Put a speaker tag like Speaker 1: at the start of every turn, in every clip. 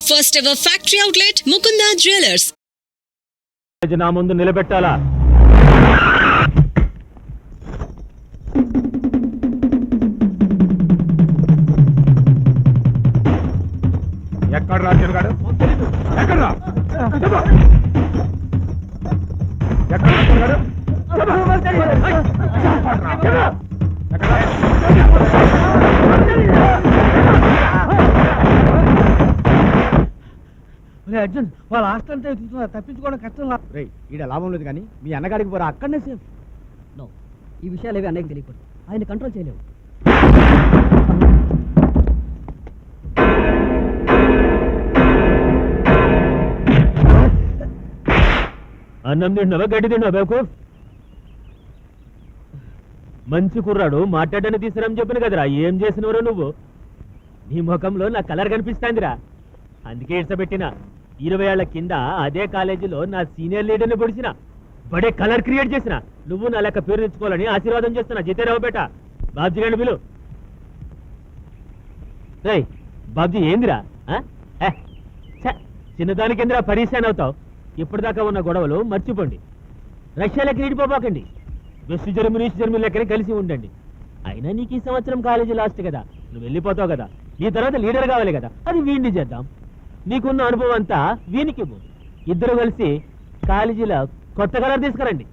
Speaker 1: First ever factory outlet Mukunda jewellers
Speaker 2: నా ముందు నిలబెట్టాలా?
Speaker 3: ఎక్కడ రా తిరగాడు ఎక్కడ రా? ఎక్కడ తిరగాడు? ఎక్కడ?
Speaker 4: అర్జున్ వాళ్ళ హాస్టల్ అంతా ఎదుగుతున్నారు తప్పించుకోవడం కష్టం లా
Speaker 3: రేయ్ ఈడ లాభం లేదు కానీ మీ అన్నగాడికి పోరా అక్కడనే సేఫ్
Speaker 4: నో ఈ విషయాలు ఏవి అన్నయ్యకి తెలియకూడదు. ఆయన కంట్రోల్ చేయలేవు.
Speaker 2: అన్నం తిన్నావా గడ్డి తిన్నావా బేకు మంచి కుర్రాడు మాట్లాడని తీసుకురని చెప్పిన కదరా. ఏం చేసినవరో నువ్వు? నీ ముఖంలో నా కలర్ కనిపిస్తాందిరా. అందుకే ఇడ్చబెట్టిన ఇరవై ఏళ్ళ కింద అదే కాలేజీలో నా సీనియర్ లీడర్ని పొడిచిన. బడే కలర్ క్రియేట్ చేసిన. నువ్వు నా లెక్క పేరు తెచ్చుకోవాలని ఆశీర్వాదం చేస్తున్నా. జితేరావు బేట. బాబ్జీ గారిని పిలు. రేయ్ బాబ్జీ ఏందిరా? ఆ? చిన్నదానికి ఎందురా పరీశాన్ అవుతావు? ఇప్పటిదాకా ఉన్న గొడవలు మర్చిపోండి. రష్యా లెక్క నీడిపోబాకండి వెస్ట్ జర్మనీ ఈస్ట్ జర్మనీ లెక్కనే కలిసి ఉండండి. అయినా నీకు ఈ సంవత్సరం కాలేజీ లాస్ట్ కదా. నువ్వు వెళ్ళిపోతావు కదా. నీ తర్వాత లీడర్ కావాలి కదా. అది వీడిని చేద్దాం. నీకున్న అనుభవం అంతా వీనికి. ఇద్దరు కలిసి కాలేజీలో కొత్త కలర్ తీసుకురండి.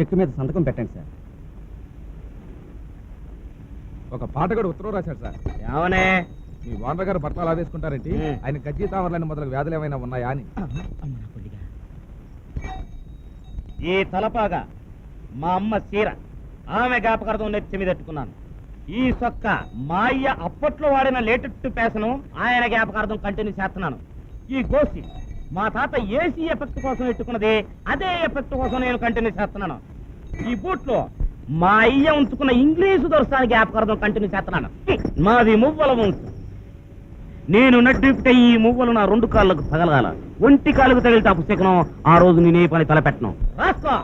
Speaker 4: చెక్ మీద సంతకం పెట్టండి సార్.
Speaker 3: ఒక పాటగాడు ఉత్తరం రాశాడు సార్.
Speaker 2: ఏమనే?
Speaker 3: మీ వానర్ గారు బట్టలు అలా వేసుకుంటారేంటి. ఆయన గజ్జి తామరలని మొదలు వ్యాధులు ఏమైనా ఉన్నాయా అని.
Speaker 5: ఈ తలపాగా మా అమ్మ చీర ఆమె జ్ఞాపకార్థం నెత్తి మీద పెట్టుకున్నాను ఈ సొక్క మా అయ్య అప్పట్లో వాడిన లేటెస్ట్ ఫ్యాషను ఆయన జ్ఞాపకార్థం కంటిన్యూ చేస్తున్నాను. ఈ గోసి మా తాత ఏసీ ఎఫెక్ట్ కోసం పెట్టుకున్నది అదే ఎఫెక్ట్ కోసం నేను కంటిన్యూ చేస్తున్నాను. ఈ బూట్లో మా అయ్య ఉంచుకున్న ఇంగ్లీషు దొరసాని జ్ఞాపకార్థం కంటిన్యూ చేస్తున్నాను. మాది మువ్వల వంశం. నేను నడ్డిపితే ఈ మువ్వలు నా రెండు కాళ్ళకు తగలగాల. ఒంటి కాళ్ళకు తగిలితే పుస్తకం ఆ రోజు నేనే పని తలపెట్టను. రాసుకో.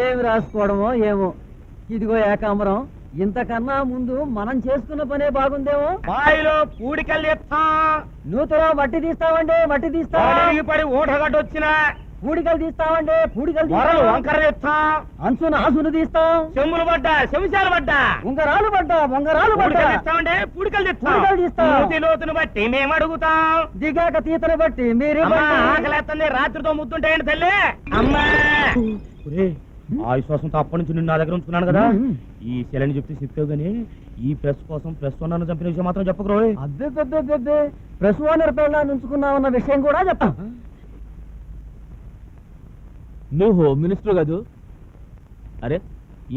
Speaker 4: ఏమి రాసుకోవడమో ఏమో. ఇదిగో ఏకాంబరం ఇంతకన్నా ముందు మనం చేసుకున్న పనే బాగుందేమో.
Speaker 5: బాయిలో పూడికల్లి ఎత్తా
Speaker 4: నూతలో మట్టి తీస్తామండి మట్టి తీస్తా.
Speaker 5: పడి ఊటగడ్డ వచ్చిన
Speaker 4: పూడికలు తీస్తామండి పూడికలు తీస్తాం.
Speaker 5: వంకర ఎత్తా
Speaker 4: అంచున ఆసును తీస్తాం.
Speaker 5: చెమ్ములు పడ్డా చెంచాలు పడ్డా.
Speaker 4: ఉంగరాలు పడ్డా బొంగరాలు పడ్డా.
Speaker 5: పూడికలు తెస్తాం.
Speaker 4: పూడికలు తీస్తాం.
Speaker 5: మూతి లోతును బట్టి మేము అడుగుతాం.
Speaker 4: దిగాక తీతను బట్టి మీరే.
Speaker 5: ఆకలేస్తుంది రాత్రితో ముద్దుంటాయండి తల్లి. అమ్మా. ఆ విశ్వాసంతో అప్పటి నుంచి నిన్ను నా దగ్గర ఉంచుకున్నాను కదా. ఈ శిలని చెప్తే చెప్తావు గానీ ఈ ప్రెస్ కోసం ప్రెస్ వన్నాను చంపిన విషయం మాత్రం చెప్పకరు
Speaker 4: అబ్బే బెబ్బే బెబ్బే ప్రెస్ ఓనర్ పిల్ల నుంచుకున్నామన్న విషయం కూడా చెప్తాం
Speaker 2: నువ్వు హోమ్ మినిస్టర్ కాదు. అరే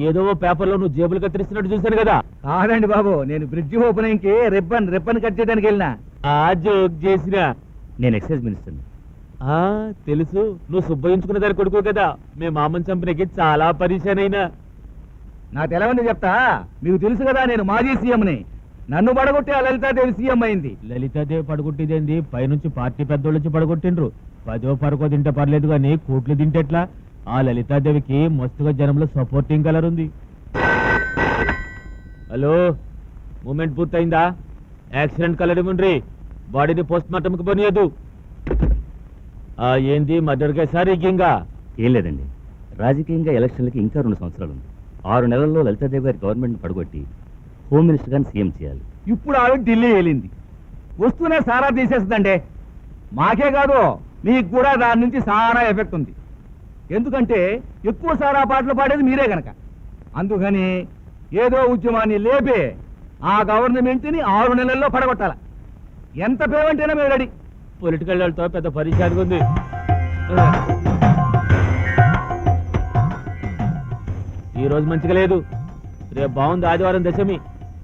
Speaker 2: ఏదో పేపర్లో నువ్వు జేబులు కత్తిరిస్తున్నట్టు చూశాను కదా.
Speaker 4: కాదండి బాబు నేను బ్రిడ్జ్ ఓపెనింగ్కి రిబ్బన్ రిబ్బన్ కట్ చేయడానికి వెళ్ళినా.
Speaker 2: ఆ జోక్ చేసిన.
Speaker 5: నేను ఎక్సైజ్ మినిస్టర్
Speaker 2: ఆ తెలుసు. నువ్వు సుబ్బయించుకున్న దాని కొడుకు కదా. మీ మామని చంపినకి చాలా పరిశాన్ అయినా
Speaker 4: నాకు తెలవని చెప్తా. మీకు తెలుసు కదా నేను మాజీ సీఎంని. నన్ను పడగొట్టి ఆ లలితాదేవి సీఎం అయింది.
Speaker 2: లలితాదేవి పడగొట్టిదేంది? పైనుంచి పార్టీ పెద్దోళ్ళు వచ్చి పడగొట్టిండ్రు. పదో పరకో తింటే పర్లేదు కానీ కోట్లు తింటేట్లా ఆ లలితాదేవికి మస్తుగా జనంలో సపోర్టింగ్ కలర్ ఉంది. హలో మూమెంట్ పూర్తయిందా? యాక్సిడెంట్ కలర్ ఇవ్వండి బాడీని పోస్ట్ మార్టంకి పోనీయదు ఆ ఏంది మర్డర్ కేసా రిగ్గింగా
Speaker 5: ఏం లేదండి. రాజకీయంగా ఎలక్షన్లకి ఇంకా రెండు సంవత్సరాలు ఉంది. ఆరు నెలల్లో లలితాదేవి గారి గవర్నమెంట్ పడగొట్టి హోమ్ మినిస్టర్ గారిని సీఎం చేయాలి.
Speaker 4: ఇప్పుడు ఆవిడ ఢిల్లీ వెళ్ళింది. వస్తూనే సారా తీసేస్తుందండి మాకే కాదు మీకు కూడా దాని నుంచి సారా ఎఫెక్ట్ ఉంది. ఎందుకంటే ఎక్కువ సారా పాటలు పాడేది మీరే గనక. అందుకని ఏదో ఉద్యమాన్ని లేపే ఆ గవర్నమెంట్ని ఆరు నెలల్లో పడగొట్టాల. ఎంత పేమెంట్ అయినా మేము రెడీ.
Speaker 2: పొలిటికల్ వాళ్ళతో పెద్ద పరిచయానికి ఉంది. ఈ రోజు మంచిగా లేదు. రేపు బాగుంది ఆదివారం దశమి.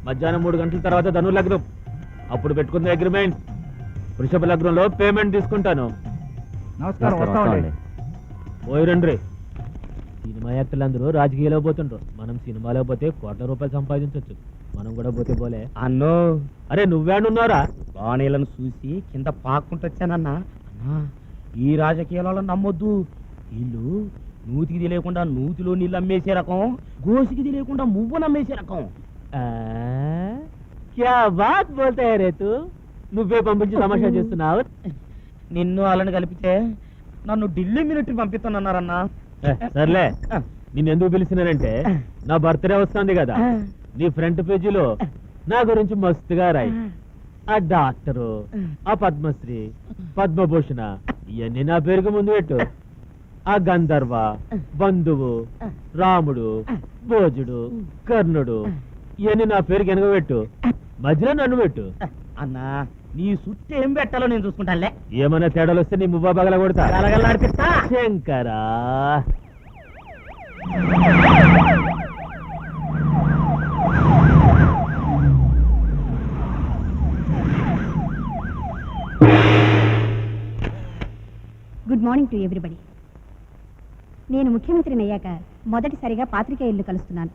Speaker 2: మధ్యాహ్నం మూడు గంటల తర్వాత ధను లగ్నం అప్పుడు పెట్టుకుంది అగ్రిమెంట్ వృషభ లగ్నంలో పేమెంట్ తీసుకుంటాను.
Speaker 4: నమస్కారం వస్తామండి.
Speaker 2: పోయి రండి సినిమా యాక్టర్లు అందరూ రాజకీయాలో పోతుండ్రు. మనం సినిమాలో పోతే కోట్ల రూపాయలు సంపాదించవచ్చు మనం కూడా పోతే పోలే.
Speaker 5: అన్నో.
Speaker 2: అరే నువ్వేడున్నారా
Speaker 5: బాణీలను చూసి కింద పాక్కుంటూ వచ్చానన్నా. అన్నా ఈ రాజకీయాలలో నమ్మొద్దు. వీళ్ళు నూతికి తెలియకుండా నూతిలో నీళ్ళు అమ్మేసే రకం గోసికి తెలియకుండా మువ్వను అమ్మేసే రకం.
Speaker 2: క్యా బాత్ బోల్తా రే తూ? నువ్వే పంపించి తమాషా చేస్తున్నావు?
Speaker 5: నిన్ను వాళ్ళని కలిపితే నన్ను ఢిల్లీ మిలిటరీ పంపిస్తానన్నారన్నా.
Speaker 2: సర్లే. నిన్ను ఎందుకు పిలిచినానంటే నా బర్త్డే వస్తుంది కదా. నీ ఫ్రంట్ పేజీలో నా గురించి మస్తుగా రాయి. ఆ. డాక్టరు ఆ పద్మశ్రీ పద్మభూషణ ఇవన్నీ నా పేరుకు ముందు పెట్టు. ఆ గంధర్వ బంధువు రాముడు భోజుడు కర్ణుడు ఇవన్నీ నా పేరుకి వెనక పెట్టు మధ్యలో నన్ను పెట్టు.
Speaker 5: అన్నా నీ సుట్టు ఏం పెట్టాలో నేను చూసుకుంటానులే.
Speaker 2: ఏమైనా తేడాలు వస్తే నీ మువ్వా బగల కొడతా. శంకరా.
Speaker 6: గుడ్ మార్నింగ్ టు ఎవ్రీబడి నేను ముఖ్యమంత్రిని అయ్యాక మొదటిసారిగా పాత్రికేయులను కలుస్తున్నాను.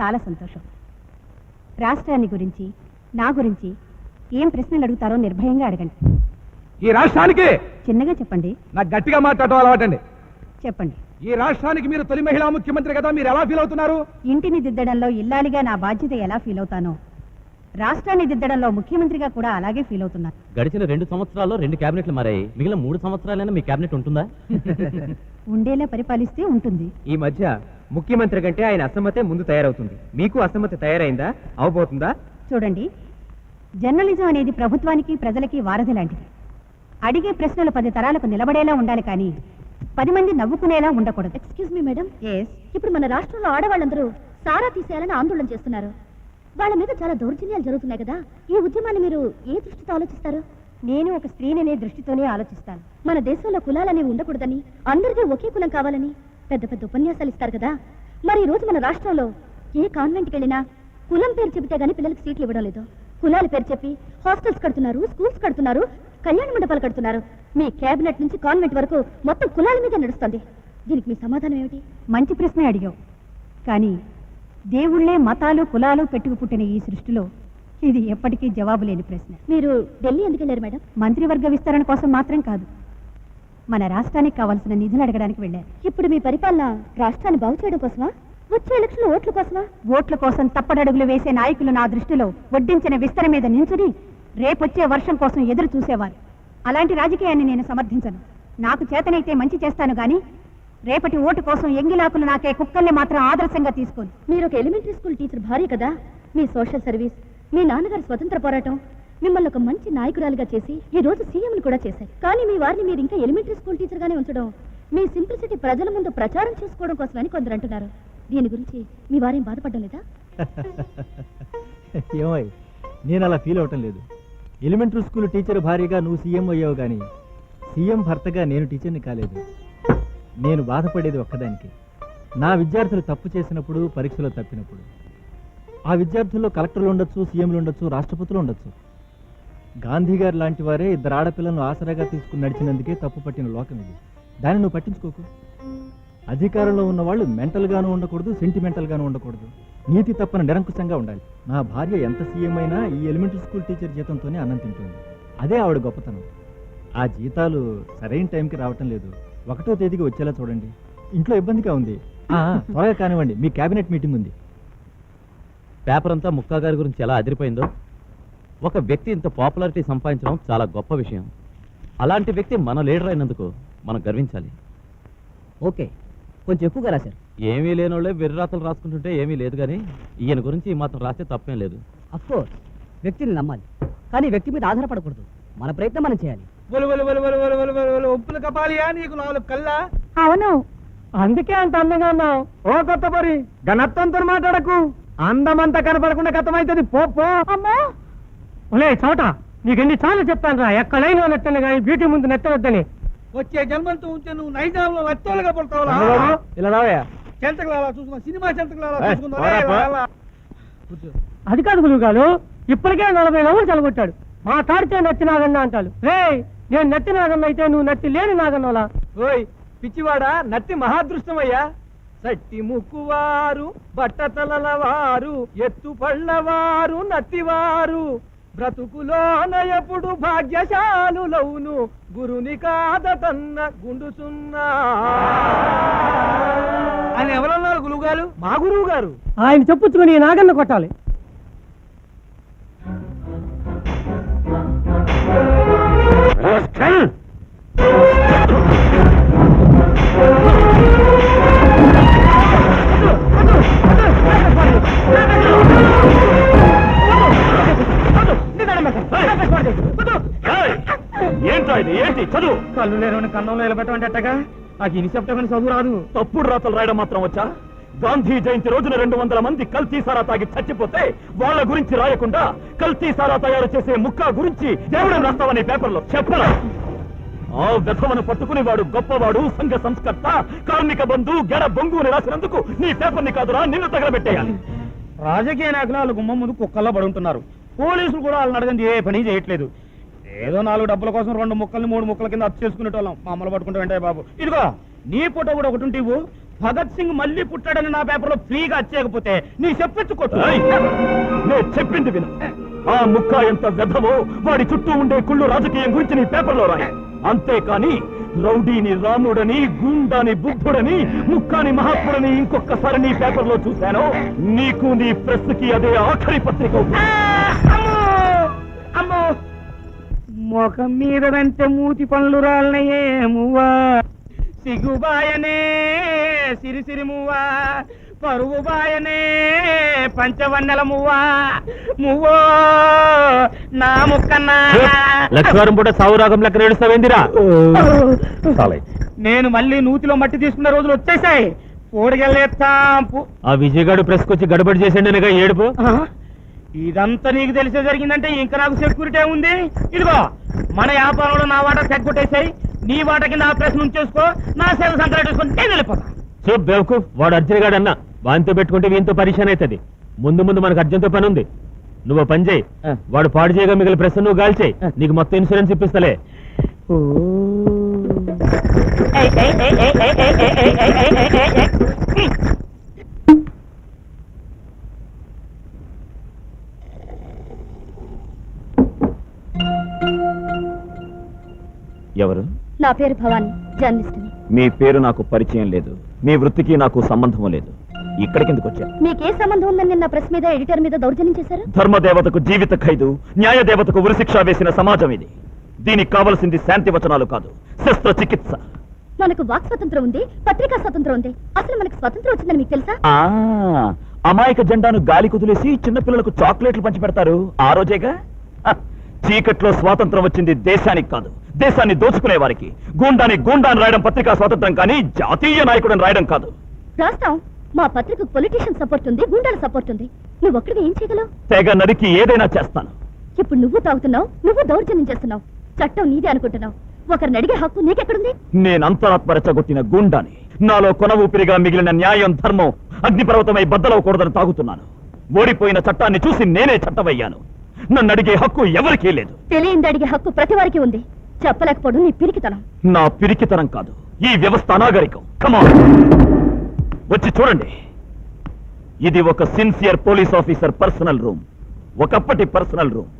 Speaker 6: చాలా సంతోషం. రాష్ట్రాన్ని గురించి నా గురించి ఏం ప్రశ్నలు అడుగుతారో నిర్భయంగా అడగండి.
Speaker 3: ఈ రాష్ట్రానికి
Speaker 6: చిన్నగా చెప్పండి.
Speaker 3: నాకు గట్టిగా మాట్లాడటం అలవాటండి.
Speaker 6: చెప్పండి.
Speaker 3: ఈ రాష్ట్రానికి మీరు తొలి మహిళా ముఖ్యమంత్రి కదా మీరు ఎలా ఫీల్ అవుతున్నారు?
Speaker 6: ఇంటిని దిద్దడంలో ఇల్లాలిగా నా బాధ్యత ఎలా ఫీల్ అవుతానో రాష్ట్రాన్ని దిద్దడంలో ముఖ్యమంత్రిగా కూడా అలాగే ఫీల్ అవుతున్నాను.
Speaker 7: గడిచిన రెండు సంవత్సరాల్లో రెండు క్యాబినెట్లు మారాయి. మిగిలిన మూడు సంవత్సరాలైనా మీ క్యాబినెట్ ఉంటుందా?
Speaker 6: ఉండేలా పరిపాలిస్తే ఉంటుంది.
Speaker 8: ఈ మధ్య ముఖ్యమంత్రి కంటే ఆయన అసమ్మతే ముందు తయారవుతుంది. మీకు అసమ్మతి తయారైందా? అవబోతుందా?
Speaker 6: చూడండి. జర్నలిజం అనేది ప్రభుత్వానికి ప్రజలకి వారధి లాంటిది. అడిగే ప్రశ్నలు పది తరాలకు నిలబడేలా ఉండాలి కానీ పది మంది నవ్వుకునేలా ఉండకూడదు. ఎక్స్క్యూజ్ మీ మేడం ఎస్ ఇప్పుడు మన రాష్ట్రంలో ఆడవాళ్ళందరూ సారా తీసేయాలని ఆందోళన చేస్తున్నారు. వాళ్ళ మీద చాలా దౌర్జన్యాలు జరుగుతున్నాయి కదా. ఈ ఉద్యమాన్ని మీరు ఏ దృష్టితో ఆలోచిస్తారు? నేను ఒక స్త్రీననే దృష్టితోనే ఆలోచిస్తాను. మన దేశంలో కులాలనేవి ఉండకూడదని అందరికీ ఒకే కులం కావాలని పెద్ద పెద్ద ఉపన్యాసాలు ఇస్తారు కదా. మరి ఈ రోజు మన రాష్ట్రంలో ఏ కాన్వెంట్కి వెళ్ళినా కులం పేరు చెబితే గానీ పిల్లలకి సీట్లు ఇవ్వడం లేదు. కులాల పేరు చెప్పి హాస్టల్స్ కడుతున్నారు స్కూల్స్ కడుతున్నారు కళ్యాణ మండపాలు కడుతున్నారు. మీ కేబినెట్ నుంచి కాన్వెంట్ వరకు మొత్తం కులాల మీద నడుస్తుంది. దీనికి మీ సమాధానం ఏమిటి? మంచి ప్రశ్న అడిగావు. కానీ దేవుళ్ళే మతాలు కులాలు పెట్టుకు పుట్టిన ఈ సృష్టిలో ఇది ఎప్పటికీ జవాబు లేని ప్రశ్న. మీరు ఢిల్లీ ఎందుకు వెళ్ళారు మేడం? మంత్రివర్గ విస్తరణ కోసం మాత్రం కాదు. మన రాష్ట్రానికి కావాల్సిన నిధులు అడగడానికి వెళ్ళారు. ఇప్పుడు మీ పరిపాలన రాష్ట్రాన్ని బాగు చేయడం కోసమా? వచ్చే ఎలక్షన్ ఓట్ల కోసమా? ఓట్ల కోసం తప్పడడుగులు వేసే నాయకులు నా దృష్టిలో వడ్డించిన విస్తర మీద నించుని రేపొచ్చే వర్షం కోసం ఎదురు చూసేవారు. అలాంటి రాజకీయాన్ని నేను సమర్థించను. నాకు చేతనైతే మంచి చేస్తాను గాని రేపటి ఓటు కోసం ఎంగిలాకులు నాకే కుక్కల్ని మాత్రం ఆదర్శంగా తీసుకోను. మీరు ఒక ఎలిమెంటరీ స్కూల్ టీచర్ భార్య కదా. మీ సోషల్ సర్వీస్ మీ నాన్నగారి స్వతంత్ర పోరాటం మిమ్మల్ని ఒక మంచి నాయకురాలుగా చేసి ఈ రోజు సీఎంని కూడా చేశారు. కానీ మీ వారిని మీరు ఇంకా ఎలిమెంటరీ స్కూల్ టీచర్గానే ఉంచడం మీ సింప్లిసిటీ ప్రజల ముందు ప్రచారం చేసుకోవడం కోసమని కొందరు అంటున్నారు. దీని గురించి మీ వారేం బాధపడడం లేదా?
Speaker 8: నేను అలా ఫీల్ అవటం లేదు. ఎలిమెంటరీ స్కూల్ టీచర్ భార్యగా నువ్వు సీఎం అయ్యావు కానీ సీఎం భర్తగా నేను టీచర్ని కాలేదు. నేను బాధపడేది ఒక్కదానికి. నా విద్యార్థులు తప్పు చేసినప్పుడు పరీక్షలో తప్పినప్పుడు. ఆ విద్యార్థుల్లో కలెక్టర్లు ఉండొచ్చు సీఎంలు ఉండొచ్చు రాష్ట్రపతులు ఉండొచ్చు. గాంధీ గారు లాంటి వారే ఇద్దరు ఆడపిల్లలను ఆసరాగా తీసుకుని నడిచినందుకే తప్పు పట్టిన లోకం ఇది. దాన్ని నువ్వు పట్టించుకోకు. అధికారంలో ఉన్న వాళ్ళు మెంటల్ గాను ఉండకూడదు సెంటిమెంటల్ గాను ఉండకూడదు. నీతి తప్పన నిరంకుశంగా ఉండాలి. నా భార్య ఎంత సీఎం అయినా ఈ ఎలిమెంటరీ స్కూల్ టీచర్ జీతంతోనే అన్నం తింటుంది. అదే ఆవిడ గొప్పతనం. ఆ జీతాలు సరైన టైంకి రావటం లేదు. ఒకటో తేదీకి వచ్చేలా చూడండి. ఇంట్లో ఇబ్బందిగా ఉంది. త్వరగా కానివ్వండి. మీ కేబినెట్ మీటింగ్ ఉంది.
Speaker 7: పేపర్ అంతా ముక్కా గారి గురించి ఎలా అదిరిపోయిందో? ఒక వ్యక్తి ఇంత పాపులారిటీ సంపాదించడం చాలా గొప్ప విషయం. అలాంటి వ్యక్తి మన లీడర్ అయినందుకు మనం గర్వించాలి.
Speaker 8: ఓకే. కొంచెం ఎక్కువగా రాశారు
Speaker 7: ఏమీ లేనోళ్ళే వెర్రాతలు రాసుకుంటుంటే ఏమీ లేదు కానీ ఈయన గురించి ఈ మాత్రం రాస్తే తప్పేం లేదు.
Speaker 8: అఫ్కోర్స్ వ్యక్తిని నమ్మాలి. కానీ వ్యక్తి మీద ఆధారపడకూడదు. మన ప్రయత్నం మనం చేయాలి.
Speaker 3: ఒప్పులు కపాలియా? నీకు నాలుగు కల్లా
Speaker 6: అవును.
Speaker 8: అందుకే అంత అందంగా ఉన్నావు. ఓ కొత్త పరి ఘనత్వంతో మాట్లాడకు. అందమంతా కనపడకుండా కథమైతుంది. పో పో.
Speaker 6: అమ్మా!
Speaker 2: ఒలే చోట నీకు ఎన్ని సార్లు చెప్తాను రా. ఎక్కడైనా నెత్తను కానీ బ్యూటీ ముందు నెత్తవద్దని
Speaker 3: వచ్చే జన్మంతో ఉంటే నువ్వు నైజాంలో లత్తోలుగా పడతావులా
Speaker 8: ఇలా రావయ్యా
Speaker 3: చెంతకలాలా చూసుకున్నా సినిమా
Speaker 8: పోరా, పో.
Speaker 2: అది కాదు గురుగారు ఇప్పటికే నలభై నవ్వులు చలగొట్టాడు. మా తాడితే నత్తి నాగన్న అంటాడు. రే నేను నత్తి నాగన్న అయితే నువ్వు నత్తి లేని నాగన్నోలా?
Speaker 8: ఓయ్ పిచ్చివాడా నత్తి మహాదృష్టమయ్యా.
Speaker 9: సట్టి ముక్కువారు బట్టతలల వారు ఎత్తు పళ్ళవారు నత్తివారు. బ్రతుకులోన ఎప్పుడు భాగ్యశాలులవును? గురుని కాద తన్న గుండు సున్నా అని ఎవరన్నారు గురువు గారు మా గురువు గారు ఆయన చెప్పుచ్చుకొని నాగన్న కొట్టాలి.
Speaker 10: ఏంట్రా ఇది? ఏంటి? చదువు.
Speaker 5: కళ్ళు లేని కన్నంలో నిలబెట్టమంటే ఎట్టగా నాకు ఇనిసెప్టమని చదువు రాదు.
Speaker 10: తప్పుడు రాతలు రాయడం మాత్రం వచ్చా? గాంధీ జయంతి రోజున రెండు వందల మంది కల్తీ సారా తాగి చచ్చిపోతే వాళ్ళ గురించి రాయకుండా కల్తీ సారా తయారు చేసే ముక్క గురించి దేవుడు రాస్తావని పేపర్లో చెప్పరా? ఆ వ్యధమను పట్టుకుని వాడు గొప్పవాడు సంఘ సంస్కర్త కార్మిక బంధు గెడ బొంగు అని రాసినందుకు నీ పేపర్ని కాదురా నిన్ను తగలబెట్టేయాలి.
Speaker 5: రాజకీయ నాయకులు వాళ్ళ గుమ్మం ముందు కుక్కల్లో పడి ఉంటున్నారు పోలీసులు కూడా వాళ్ళని అడగంది ఏ పని చేయట్లేదు. ఏదో నాలుగు డబ్బుల కోసం రెండు ముక్కల్ని మూడు ముక్కల కింద అప్పు చేసుకునేటోళ్ళం. మా అమ్మలు పట్టుకుంటూ వెంటాయి బాబు. ఇదిగో నీ ఫోటో కూడా ఒకటి ఉంటివు భగత్ సింగ్ మళ్ళీ పుట్టాడని నా పేపర్లో ఫ్రీగా వచ్చేయకపోతే నీ చెప్పెచ్చుకోవచ్చు
Speaker 10: ఏయ్! నేను చెప్పింది విను. ఆ ముక్క ఎంత వ్యధమో వాడి చుట్టూ ఉండే కుళ్ళు రాజకీయం గురించి నీ పేపర్లో రాయి. అంతేకాని రౌడీని రాముడని గుండాని బుద్ధుడని ముక్కాని మహాత్ముడని ఇంకొకసారి నీ పేపర్లో చూశాను. నీకు నీ ప్రెస్కి అదే ఆఖరి పత్రిక
Speaker 5: అమ్మో! అమ్మో! ముఖం మీద మూతి పనులు రాలనయే మువ్వా సిగుబాయనే సిరిసిరి మువ్వా పరువు బాయనే పంచవన్నెల మువ్వా మువ్వో నా ముక్కన్నా.
Speaker 10: లక్ష్మీవారం పూట సావురాగం లెక్క నేడుస్తావేందిరా?
Speaker 5: నేను మళ్ళీ నూతిలో మట్టి తీసుకున్న రోజులు వచ్చేసాయి. పోడిగెళ్ళేస్తాంపు
Speaker 10: ఆ విజయగాడు ప్రెస్ కొచ్చి గడబడి చేసిండనగా ఏడుపు?
Speaker 5: ఇదంతా నీకు తెలిసే జరిగిందంటే ఇంకా నాకు సెక్యూరిటీ ఉంది ఇదిగో మన వ్యాపారంలో నా వాటా సెక్కొట్టేసాయి నీ వాట కింద ఆ ప్రశ్న ఉంచేసుకో నా సేవ సంకరేటేసుకొని నేను వెళ్ళిపోతా.
Speaker 10: చూప్ బేవకు వాడు అర్జున్ గాడు అన్న వానితో పెట్టుకుంటే వీంతో పరిశాన్ అవుతుంది ముందు ముందు మనకు అర్జున్తో పని ఉంది నువ్వు పని చేయి వాడు పాడు చేయగా మిగిలిన ప్రశ్న నువ్వు గాల్చేయి నీకు మొత్తం ఇన్సూరెన్స్ ఇప్పిస్తలే
Speaker 11: ఎవరు
Speaker 12: నా పేరు భవాని జర్నలిస్ట్ని
Speaker 11: మీ పేరు నాకు పరిచయం లేదు మీ వృత్తికి నాకు సంబంధం లేదు. ఇక్కడికి ఎందుకు వచ్చా
Speaker 12: మీకే సంబంధం ఉందని నిన్న ప్రెస్ మీద ఎడిటర్ మీద దౌర్జన్యం చేశారు?
Speaker 10: ధర్మదేవతకు జీవిత ఖైదు న్యాయదేవతకు ఉరిశిక్ష వేసిన సమాజం ఇది. దీనికి కావలసింది శాంతి వచనాలు కాదు శస్త్రచికిత్స
Speaker 12: మనకు వాక్ స్వతంత్రం ఉంది పత్రికా స్వతంత్రం ఉంది. అసలు మనకు స్వతంత్రం వచ్చిందని మీకు తెలుసా?
Speaker 10: ఆ అమాయక జెండాను గాలి కుదిలేసి చిన్నపిల్లలకు చాక్లెట్లు పంచి పెడతారు ఆ రోజేగా? చీకట్లో స్వాతంత్రం వచ్చింది దేశానికి కాదు. దేశాన్ని దోచుకునే వారికి. గూండాని గూండాని రాయడం పత్రికా స్వాతంత్రం కానీ జాతీయ నాయకుడని రాయడం కాదు.
Speaker 12: రాస్తాం. మా పత్రికకు పొలిటీషియన్ సపోర్ట్ ఉంది గుండాల సపోర్ట్ ఉంది. నువ్వు ఒక్కడివి ఏం చేయగలవు?
Speaker 10: తెగ నరికి ఏదైనా చేస్తాను.
Speaker 12: ఇప్పుడు నువ్వు తాగుతున్నావు నువ్వు దౌర్జన్యం చేస్తున్నావు. చట్టం నీదే అనుకుంటున్నావు. ఒకరిని అడిగే హక్కు నీకెక్కడుంది?
Speaker 10: నేను అంతరాత్మరచగొట్టిన గుండాని. నాలో కొన ఊపిరిగా మిగిలిన న్యాయం ధర్మం అగ్నిపర్వతమై బద్దలవకూడదని తాగుతున్నాను. ఓడిపోయిన చట్టాన్ని చూసి నేనే చట్టమయ్యాను. నన్ను అడిగే హక్కు ఎవరికీ లేదు.
Speaker 12: తెలియంది అడిగే హక్కు ప్రతి వారికి ఉంది. చెప్పలేకపోవడం నీ పిరికితనం.
Speaker 10: నా పిరికితనం కాదు. ఈ వ్యవస్థ అనాగరికం. కమా వచ్చి చూడండి. ఇది ఒక sincere police officer personal room ఒకప్పటి పర్సనల్ రూమ్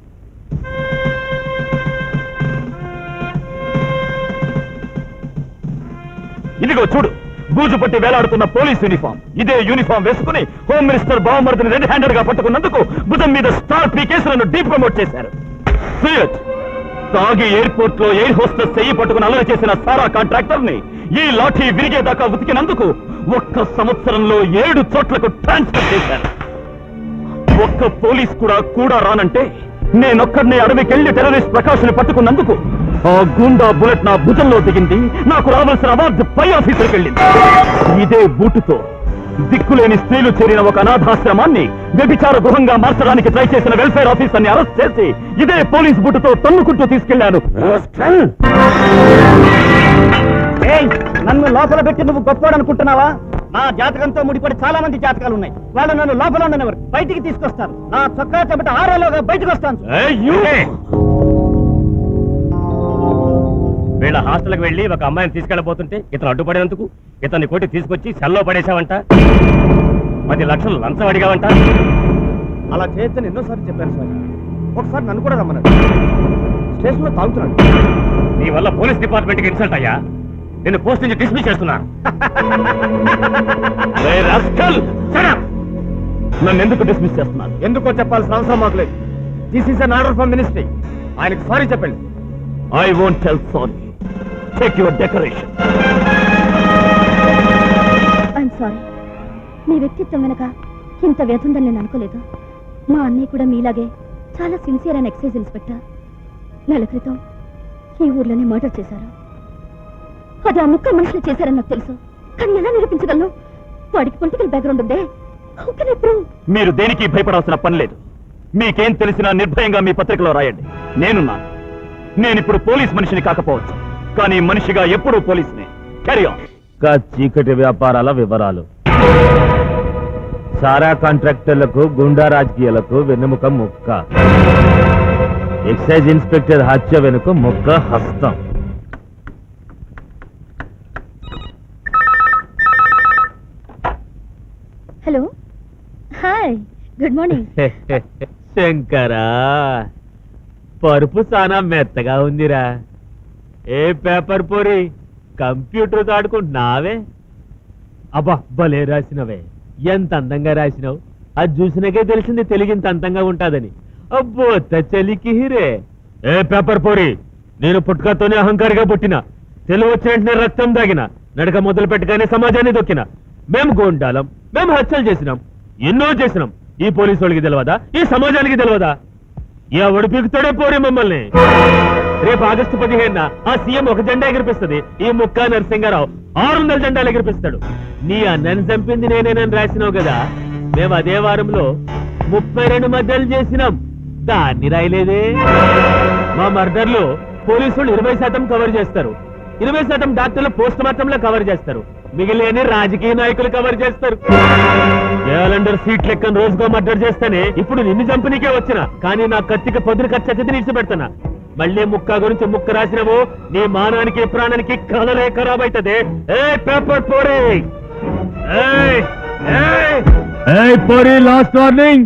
Speaker 10: ఇదిగో చూడు. బూజు పట్టి వేలాడుతున్న పోలీస్ యూనిఫామ్. ఇదే యూనిఫామ్ వేసుకుని హోమ్ మినిస్టర్ బావమర్దిని రెడ్ హ్యాండెడ్గా పట్టుకున్నందుకు భుజం మీద స్టార్ పీకేసి నన్ను డీ ప్రమోట్ చేశారు. తాగి ఎయిర్పోర్ట్లో ఎయిర్ హోస్టెస్ చెయ్యి పట్టుకుని అల్లరి చేసిన సారా కాంట్రాక్టర్ని ఈ లాఠీ విరిగేదాకా ఉతికినందుకు ఒక్క సంవత్సరంలో ఏడు చోట్లకు ట్రాన్స్ఫర్ చేశారు. ఒక్క పోలీస్ కూడా కూడా రానంటే నేనొక్కడిని అడవికెళ్ళి టెర్రరిస్ట్ ప్రకాశ్ని పట్టుకున్నందుకు ఆ గుండా బుల్లెట్ నా భుజంలో దిగింది. నాకు రావాల్సిన అవార్డు పై ఆఫీసర్కి వెళ్ళింది. ఇదే బూటుతో దిక్కులేని స్త్రీలు చేరిన ఒక అనాథాశ్రమాన్ని వ్యభిచార గృహంగా మార్చడానికి ట్రై చేసిన వెల్ఫేర్ ఆఫీసర్ని అరెస్ట్ చేసి ఇదే పోలీస్ బుట్టుతో తన్నుకుంటూ తీసుకెళ్ళాను.
Speaker 5: నన్ను లోపల పెట్టి నువ్వు గొప్పోడు అనుకుంటున్నావా? నా జాతకంతో ముడిపడి చాలా మంది జాతకాలు ఉన్నాయి వాళ్ళు నన్ను లోపల ఉండనివ్వరు. బయటికి తీసుకొస్తారు. నా చొక్కా చెబిట ఆరేలోగా బయటకు వస్తాను. వీళ్ళ హాస్టల్కి వెళ్ళి ఒక అమ్మాయిని తీసుకెళ్ళబోతుంటే ఇతను అడ్డుపడేందుకు ఇతన్ని కొట్టి తీసుకొచ్చి సెల్లో పడేశావంట. పది లక్షలు లంచం అడిగావంట.
Speaker 4: అలా చేయొద్దని ఎన్నోసార్లు చెప్పాను సార్. ఒకసారి నన్ను కూడా రమ్మన్నాడు స్టేషన్లో తాగుతున్నాడు
Speaker 5: నీ వల్ల పోలీస్ డిపార్ట్మెంట్కి ఇన్సల్ట్ అయ్యా. నేను పోస్ట్ నుంచి డిస్మిస్ చేస్తున్నా! నన్ను ఎందుకు డిస్మిస్ చేస్తున్నారు?
Speaker 4: ఎందుకో చెప్పాల్సిన అవసరం మాకు లేదు. This is an order from ministry ఆయనకి సారీ చెప్పండి.
Speaker 5: I won't tell sorry check your decoration
Speaker 6: I'm sorry మీ వ్యక్తిత్వం వెనక ఇంత వ్యతుందని నేను అనుకోలేదు. మా అన్నయ్య కూడా మీలాగే చాలా సిన్సియర్ అండ్ ఎక్సైజ్ ఇన్స్పెక్టర్ నెల క్రితం ఈ ఊర్లోనే మర్డర్ చేశారు. అది ఆ ముక్క మనుషులు చేశారని నాకు తెలుసు. కానీ ఎలా నిరూపించగలను? వాడికి పొలిటికల్ బ్యాక్గ్రౌండ్ ఉందే. How can I prove?
Speaker 5: మీరు దేనికి భయపడాల్సిన పని లేదు. మీకేం తెలిసినా నిర్భయంగా మీ పత్రికలో రాయండి. నేనున్నా నేనిప్పుడు పోలీస్ మనిషిని కాకపోవచ్చు. కానీ మనిషిగా ఎప్పుడూ పోలీసునే. క్యారీ చీకటి వ్యాపారాల వివరాలు. సారా కాంట్రాక్టర్లకు గుండా రాజకీయాలకు వెన్నెముక ముక్క. ఎక్సైజ్ ఇన్స్పెక్టర్ హత్య వెనుక ముక్క హస్తం.
Speaker 6: హలో. హాయ్. Good morning.
Speaker 2: శంకరా పరుపు చాలా మెత్తగా ఉందిరా. ఏ పేపర్ పోరి? కంప్యూటర్ ఆడుకుంటున్నావే అబ్బా భలే రాసినవే. ఎంత అందంగా రాసినావు. అది చూసినాకే తెలిసింది తెలుగింత అందంగా ఉంటాదని. అబ్బో తచలికి హిరే ఏ పేపర్ పోరి? నేను పుట్టుకతోనే అహంకారిగా పుట్టిన. తెలుగు వచ్చిన రక్తం దాగిన. నడక మొదలు పెట్టగానే సమాజాన్ని దొక్కిన. మేము గోండాలం మేము హత్యలు చేసినాం. ఎన్నో చేసినాం. ఈ పోలీసు వాళ్ళకి తెలియదా ఈ సమాజానికి తెలియదా ఎవడు పీకుతాడే పోరి మమ్మల్ని. రేపు ఆగస్టు పదిహేను ఆ సీఎం ఒక జెండా ఎగిరిపిస్తుంది. ఈ ముక్కా నరసింహారావు ఆరు వందల జెండాలు ఎగిరిపిస్తాడు. నీ అన్నని చంపింది నేనేనని రాసినావు కదా? మేము అదే వారంలో ముప్పై రెండు మధ్యలు చేసినాం. దాన్ని రాయలేదే. మా మర్డర్లో పోలీసులు ఇరవై శాతం కవర్ చేస్తారు. ఇరవై శాతం డాక్టర్లు పోస్ట్ మార్టంలో కవర్ చేస్తారు. మిగిలిన రాజకీయ నాయకులు కవర్ చేస్తారు. క్యాలెండర్ సీట్ లెక్కన రోజుకో మర్డర్ చేస్తేనే ఇప్పుడు నిన్ను చంపనీకే వచ్చిన. కానీ నా కత్తికి పొద్దున ఖర్చు అతిథి నిలిచిపెడతానా మళ్ళీ ముక్క గురించి ముక్క రాసినవు నీ మానానికి ప్రాణానికి కలలే ఖరాబ్ అవుతుంది ఏ పేపర్ పోరే. పోరీ లాస్ట్ వార్నింగ్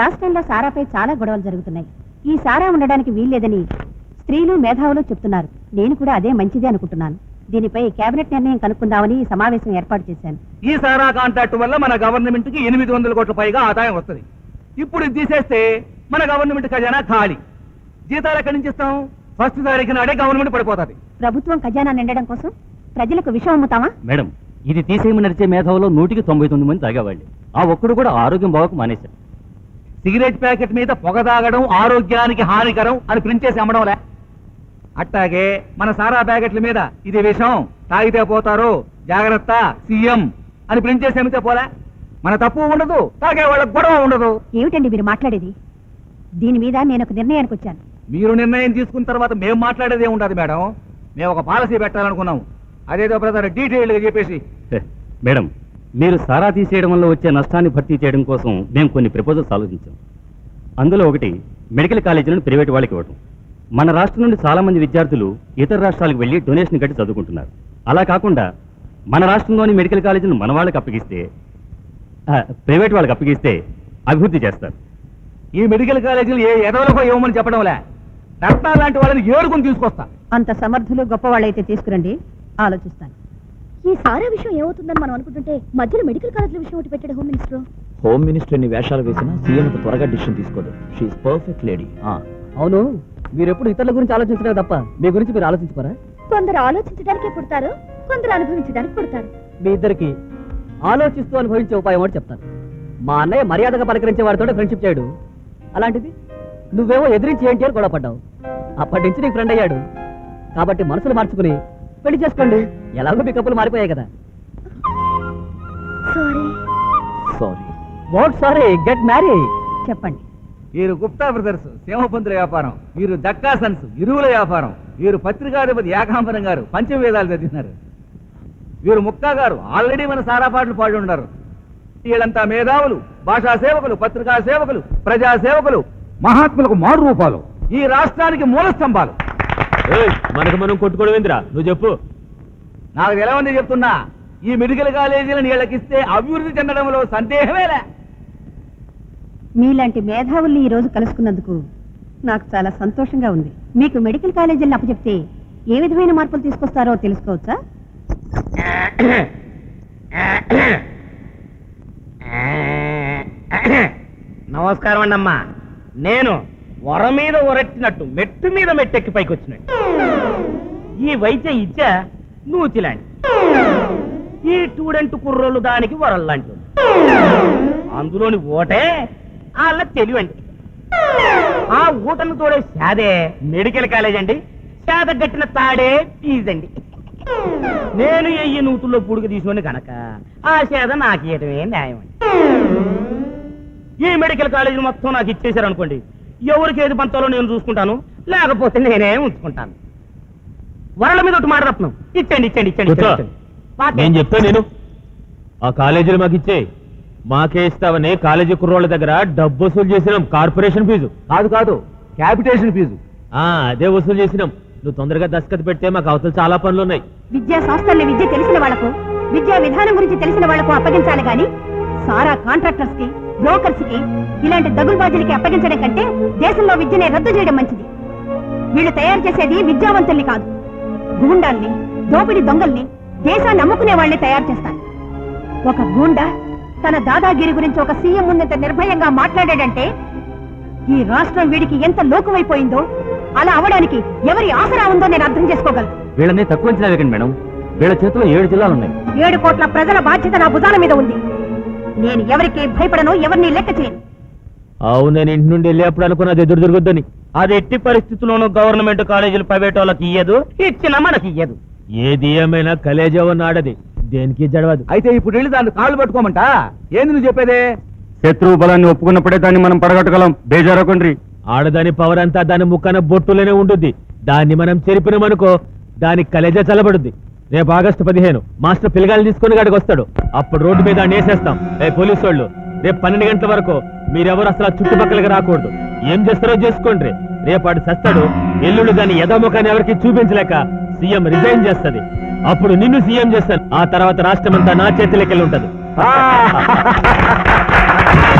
Speaker 6: రాష్ట్రంలో సారాపై చాలా గొడవలు జరుగుతున్నాయి. ఈ సారా ఉండడానికి వీల్లేదని స్త్రీలు మేధావులు చెప్తున్నారు. నేను కూడా అదే మంచిది అనుకుంటున్నాను. దీనిపై కేబినెట్ నిర్ణయం కనుక్కుందామని ఈ సమావేశం ఏర్పాటు చేశాను.
Speaker 4: ఈ సారా కాంట్రాక్ట్ వల్ల మన గవర్నమెంట్కి ఎనిమిది వందల కోట్ల పైగా ఆదాయం వస్తుంది. ఇప్పుడు ఇది తీసేస్తే మన గవర్నమెంట్ ఖజానా ఖాళీ. జీతాలు ఎక్కడి నుంచి ఇస్తాం? ఫస్ట్ తారీఖు నాడే గవర్నమెంట్ పడిపోతుంది.
Speaker 6: ప్రభుత్వం ఖజానా నిండడం కోసం ప్రజలకు విషం అమ్ముతామా?
Speaker 13: మేడం ఇది తీసేయమని నడిచే మేధావులో నూటికి తొంభై తొమ్మిది మంది తాగేవాళ్ళు. ఆ ఒక్కడు కూడా ఆరోగ్యం బాగోక మానేశారు
Speaker 4: సిగరెట్ ప్యాకెట్ మీద పొగ తాగడం ఆరోగ్యానికి హానికరం అని ప్రింట్ చేసి అమ్మడంలే అట్టాగే మన సారా ప్యాకెట్ల మీద ఇది విషం. తాగితే పోతారు. జాగ్రత్త సీఎం. అని ప్రింట్ చేసి అమ్మితే పోలే. మన తప్పు ఉండదు తాగే వాళ్ళకి గొడవ ఉండదు.
Speaker 6: ఏమిటండి మీరు మాట్లాడేది? దీని మీద నేను ఒక నిర్ణయానికి వచ్చాను.
Speaker 4: మీరు నిర్ణయం తీసుకున్న తర్వాత మేము మాట్లాడేది ఏముండదు మేడం. మేము ఒక పాలసీ పెట్టాలనుకున్నాం. అదేదో బ్రదర్ డీటెయిల్డ్గా చెప్పేసి.
Speaker 13: మేడం మీరు సారా తీసేయడం వల్ల వచ్చే నష్టాన్ని భర్తీ చేయడం కోసం మేము కొన్ని ప్రపోజల్స్ ఆలోచించాం. అందులో ఒకటి మెడికల్ కాలేజీలను ప్రైవేట్ వాళ్ళకి ఇవ్వడం మన రాష్ట్రం నుండి చాలా మంది విద్యార్థులు ఇతర రాష్ట్రాలకు వెళ్ళి డొనేషన్ కట్టి చదువుకుంటున్నారు. అలా కాకుండా మన రాష్ట్రంలోని మెడికల్ కాలేజీలను మన వాళ్ళకి అప్పగిస్తే ప్రైవేట్ వాళ్ళకి అప్పగిస్తే అభివృద్ధి చేస్తారు.
Speaker 4: ఈ మెడికల్ కాలేజీలు ఏ ఎదవలకో ఇవ్వమని చెప్పడంలే. రత్నా లాంటి వాళ్ళని ఏడుకుని తీసుకొస్తా.
Speaker 6: అంత సమర్థులు గొప్పవాళ్ళైతే తీసుకురండి. ఆలోచిస్తాను. ఈ సారా విషయం ఏమవుతుందని మనం అనుకుంటుంటే మధ్యలో మెడికల్ కాలేజీల విషయం ఒకటి పెట్టాడు హోమ్ మినిస్టర్.
Speaker 7: హోమ్ మినిస్టర్ ఎన్ని వేషాలు వేసినా సీఎం త్వరగా డిసిషన్ తీసుకోదు. షీఈ్ పర్ఫెక్ట్ లేడీ
Speaker 3: అవును. మీరు ఎప్పుడు ఇతరుల గురించి ఆలోచించలేదు తప్ప మీ గురించి మీరు ఆలోచించుకోరా?
Speaker 6: కొందరు ఆలోచించడానికే పుడతారు కొందరు అనుభవించడానికి పుడతారు.
Speaker 3: మీ ఇద్దరికి ఆలోచిస్తూ అనుభవించే ఉపాయం ఒకటి చెప్తాను. మా అన్నయ్య మర్యాదగా పలకరించే వాడితో ఫ్రెండ్షిప్ చేయడు. అలాంటిది నువ్వేమో ఎదిరించి ఏంటి అని గొడవ పడ్డావు. అప్పటి నుంచి నీకు ఫ్రెండ్ అయ్యాడు. కాబట్టి మనసులు మార్చుకుని పెళ్ళి చేసుకోండి. ఎలాగో మీ కప్పులు మారిపోయాయి కదా.
Speaker 6: Sorry
Speaker 7: sorry
Speaker 3: what sorry get marry
Speaker 6: చెప్పండి.
Speaker 4: వీరు గుప్తా బ్రదర్స్ సింహపంతుల వ్యాపారం వీరు దక్కా సన్స్ ఇరువుల వ్యాపారం వీరు పత్రికాధిపతి ఏకాంబరం గారు పంచవేదాలు చదివినారు. వీరు ముక్కా గారు ఆల్రెడీ మన సారా పాటలు పాడి ఉన్నారు వీళ్ళంతా మేధావులు భాషా సేవకులు పత్రికా సేవకులు ప్రజా సేవకులు మహాత్ములకు మారు రూపాలు ఈ రాష్ట్రానికి మూల స్తంభాలు.
Speaker 2: మనకు మనం కొట్టుకోవడం ఏందిరా? నువ్వు చెప్పు.
Speaker 4: నాకు తెలవంది చెప్తున్నా ఈ మెడికల్ కాలేజీలను నీళ్ళకిస్తే అభివృద్ధి చెందడంలో సందేహమేలే
Speaker 6: మీలాంటి మేధావుల్ని ఈ రోజు కలుసుకున్నందుకు నాకు చాలా సంతోషంగా ఉంది. మీకు మెడికల్ కాలేజీలను అప్పచెప్తే ఏ విధమైన మార్పులు తీసుకొస్తారో తెలుసుకోవచ్చా?
Speaker 5: నమస్కారం అండి అమ్మా నేను వర మీద ఒరెట్టినట్టు మెట్టు మీద మెట్టెక్కి పైకి వచ్చినట్టు ఈ వైద్య ఇచ్చ నూచిలాంటి ఈ స్టూడెంట్ కుర్రోళ్ళు దానికి వరల్లాంటి అందులోని ఓటే వాళ్ళ తెలివండి. ఆ ఊటను తోడే శాదే మెడికల్ కాలేజ్ అండి. శాద గట్టిన తాడే ఫీజండి. నేను ఎయ్యి నూతుల్లో పుడుగు తీసుకొని కనుక. ఆ శాద నాకు న్యాయం అండి ఈ మెడికల్ కాలేజీ మొత్తం నాకు ఇచ్చేశారు అనుకోండి ఎవరికి ఏది పంతాలో నేను చూసుకుంటాను లేకపోతే నేనే ఉంచుకుంటాను. వరల మీద ఒకటి మాట రత్నం ఇచ్చండి ఇచ్చండి ఇచ్చండి.
Speaker 2: నేను చెప్తా నేను. ఆ కాలేజీలు మాకు ఇచ్చే. మాకే ఇస్తావని కాలేజీ కుర్రోళ్ళ దగ్గర డబ్బు వసూలు చేసినాం. Corporation fees.
Speaker 4: కాదు కాదు. Capitation fees.
Speaker 2: ఆ అదే వసూలు చేసినాం. నువ్వు తొందరగా దస్కత్ పెడితే మాకు అవతల చాలా పనులు ఉన్నాయి.
Speaker 6: విద్యా సంస్థల్ని విద్య తెలిసిన వాళ్ళకు విద్యా విధానం గురించి తెలిసిన వాళ్ళకు అప్పగించాలి గాని సారా కాంట్రాక్టర్స్కి బ్రోకర్స్కి ఇలాంటి దగులుబాజీలకి అప్పగించడం కంటే దేశంలో విద్యనే రద్దు చేయడం మంచిది. వీళ్ళు తయారు చేసేది విద్యావంతుల్ని కాదు. గూండాల్ని దోపిడి దొంగల్ని దేశాన్ని అమ్ముకునే వాళ్ళని తయారు చేస్తారు. ఒక గూండా తన దాదాగిరి గురించి ఒక సీఎం ముందంత నిర్భయంగా మాట్లాడాడంటే ఈ రాష్ట్రం వీడికి ఎంత లోకువైపోయిందో అలా అవడానికి ఎవరి ఆసరా ఉందో నేను అర్థం చేసుకోగలను.
Speaker 13: వీళ్ళని తక్కువ అంచనా వేయకండి మేడం. వీళ్ళ చేతిలో ఏడు జిల్లాలు ఉన్నాయి
Speaker 6: ఏడు కోట్ల ప్రజల బాధ్యత నా భుజాల మీద ఉంది. నేను ఎవరికి భయపడను ఎవరిని లెక్క చేయను.
Speaker 2: అవును నేను ఇంటి నుండి వెళ్ళేప్పుడు అనుకున్నది ఎదురు తిరుగుద్దని
Speaker 5: అది ఎట్టి పరిస్థితుల్లోనూ గవర్నమెంట్ కాలేజీలు ప్రైవేట్ వాళ్ళకి ఇయ్యదు ఇచ్చినా మనకి ఇయ్యదు.
Speaker 2: ఏది ఏమైనా కలేజా నాడది. దేనికి జడవదు.
Speaker 4: అయితే ఇప్పుడు వెళ్ళి దాన్ని కాళ్ళు పట్టుకోమంట? ఏంది నువ్వు చెప్పేదే?
Speaker 13: శత్రువు బలాన్ని ఒప్పుకున్నప్పుడే దాన్ని మనం పడగొట్టగలం. బేజారకండ్రి.
Speaker 2: ఆడదాని పవర్ అంతా దాని ముక్కన బొట్టులోనే ఉంటుంది దాన్ని మనం చెరిపినామనుకో దాని కలేజా చల్లబడుద్ది. రేపు ఆగస్టు పదిహేను మాస్టర్ పిల్లగాలు తీసుకుని గాడికి వస్తాడు. అప్పుడు రోడ్డు మీద వాడిని వేసేస్తాం. రే పోలీసు వాళ్ళు రేపు పన్నెండు గంటల వరకు మీరెవరు అసలు చుట్టుపక్కలకి రాకూడదు. ఏం చేస్తారో చేసుకోండి. రేపు వాడు సస్తాడు ఎల్లుండి దాని యథాముఖాన్ని ఎవరికి చూపించలేక సీఎం రిజైన్ చేస్తది. అప్పుడు నిన్ను సీఎం చేస్తాను. ఆ తర్వాత రాష్ట్రం అంతా నా చేతిలోకి వెళ్ళి ఉంటది